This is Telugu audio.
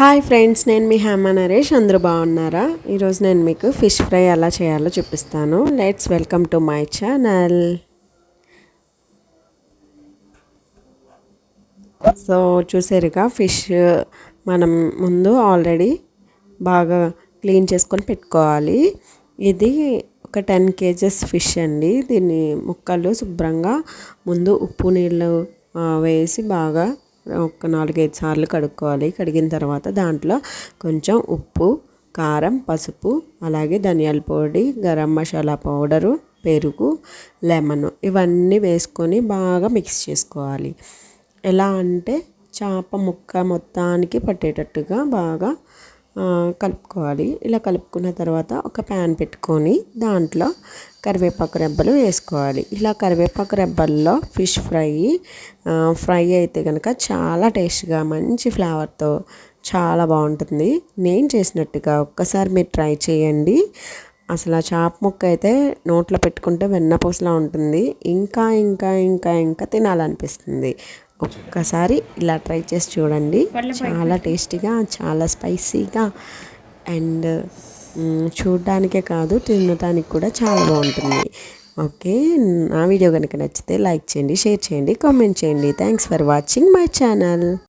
హాయ్ ఫ్రెండ్స్ నేను మీ హేమ నరేష్. అందరూ బాగున్నారా? ఈరోజు నేను మీకు ఫిష్ ఫ్రై ఎలా చేయాలో చూపిస్తాను. Let's welcome to my channel so చూసారుగా ఫిష్ మనం ముందు ఆల్రెడీ బాగా క్లీన్ చేసుకొని పెట్టుకోవాలి. ఇది ఒక టెన్ కేజెస్ ఫిష్ అండి. దీన్ని ముక్కలు శుభ్రంగా ముందు ఉప్పు నీళ్ళు వేసి బాగా ఒక నాలుగైదు సార్లు కడుక్కోవాలి. కడిగిన తర్వాత దాంట్లో కొంచెం ఉప్పు కారం పసుపు అలాగే ధనియాల పొడి గరం మసాలా పౌడరు పెరుగు లెమన్ ఇవన్నీ వేసుకొని బాగా మిక్స్ చేసుకోవాలి. ఎలా అంటే చేప ముక్క మొత్తానికి పట్టేటట్టుగా బాగా కలుపుకోవాలి. ఇలా కలుపుకున్న తర్వాత ఒక ప్యాన్ పెట్టుకొని దాంట్లో కరివేపాకు రెబ్బలు వేసుకోవాలి. ఇలా కరివేపాకు రెబ్బల్లో ఫిష్ ఫ్రై ఫ్రై అయితే కనుక చాలా టేస్ట్గా మంచి ఫ్లేవర్తో చాలా బాగుంటుంది. నేను చేసినట్టుగా ఒక్కసారి మీరు ట్రై చేయండి. అసలు ఆ చాప ముక్క అయితే నోట్లో పెట్టుకుంటే వెన్నపూసలా ఉంటుంది. ఇంకా ఇంకా ఇంకా ఇంకా తినాలనిపిస్తుంది. ఒక్కసారి ఇలా ట్రై చేసి చూడండి. చాలా టేస్టీగా చాలా స్పైసీగా అండ్ చూడడానికే కాదు తినడానికి కూడా చాలా బాగుంటుంది. ఓకే నా వీడియో కనుక నచ్చితే లైక్ చేయండి షేర్ చేయండి కామెంట్ చేయండి. Thanks for watching my channel